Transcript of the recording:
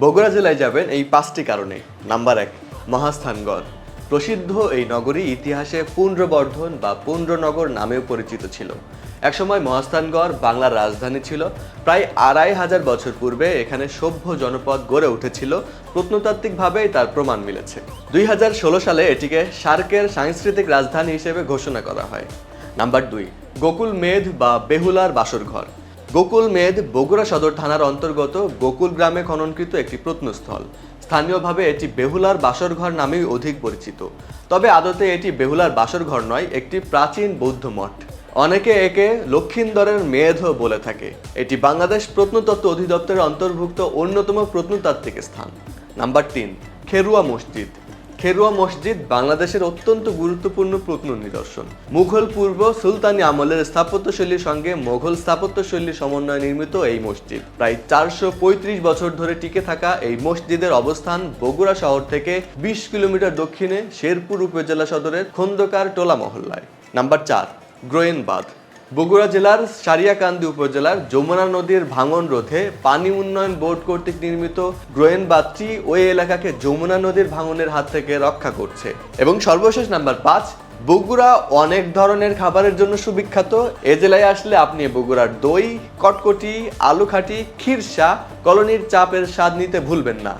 বগুড়া জেলায় যাবেন এই পাঁচটি কারণে। নাম্বার এক মহাস্থানগড় প্রসিদ্ধ এই নগরী ইতিহাসে পুণ্ড্রবর্ধন বা পুণ্ড্রনগর নামেও পরিচিত ছিল। একসময় মহাস্থানগড় বাংলার রাজধানী ছিল। প্রায় আড়াই হাজার বছর পূর্বে এখানে সভ্য জনপদ গড়ে উঠেছিল। প্রত্নতাত্ত্বিকভাবেই তার প্রমাণ মিলেছে। দুই হাজার ষোলো সালে এটিকে সার্কের সাংস্কৃতিক রাজধানী হিসেবে ঘোষণা করা হয়। নাম্বার দুই, গোকুল মেধ বা বেহুলার বাসরঘর। গোকুল মেদ বগুড়া সদর থানার অন্তর্গত গোকুল গ্রামে খননকৃত একটি প্রত্নস্থল। স্থানীয়ভাবে এটি বেহুলার বাসরঘর নামেই অধিক পরিচিত। তবে আদতে এটি বেহুলার বাসরঘর নয়, একটি প্রাচীন বৌদ্ধ মঠ। অনেকে একে লক্ষিন্দরের মেধও বলে থাকে। এটি বাংলাদেশ প্রত্নতত্ত্ব অধিদপ্তরের অন্তর্ভুক্ত অন্যতম প্রত্নতাত্ত্বিক স্থান। নাম্বার তিন, খেরুয়া মসজিদ। খেরুয়া মসজিদ বাংলাদেশের অত্যন্ত গুরুত্বপূর্ণ প্রত্ন নিদর্শন। মুঘল পূর্ব সুলতানি আমলের স্থাপত্যশৈলীর সঙ্গে মোঘল স্থাপত্যশৈলীর সমন্বয়ে নির্মিত এই মসজিদ। প্রায় চারশো পঁয়ত্রিশ বছর ধরে টিকে থাকা এই মসজিদের অবস্থান বগুড়া শহর থেকে বিশ কিলোমিটার দক্ষিণে শেরপুর উপজেলা সদরের খন্দকার টোলা মহল্লায়। নাম্বার চার গ্রোয়েনবাঁধ বগুড়া জেলার সারিয়াকান্দি উপজেলার যমুনা নদীর ভাঙন রোধে পানি উন্নয়ন বোর্ড কর্তৃক নির্মিত গ্রোয়েন বাঁধটি ওই এলাকাকে যমুনা নদীর ভাঙনের হাত থেকে রক্ষা করছে। এবং সর্বশেষ নাম্বার পাঁচ, বগুড়া অনেক ধরনের খাবারের জন্য সুবিখ্যাত। এ জেলায় আসলে আপনি বগুড়ার দই, কটকটি আলু খাটি খিরসা কলোনির চাপের স্বাদ নিতে ভুলবেন না।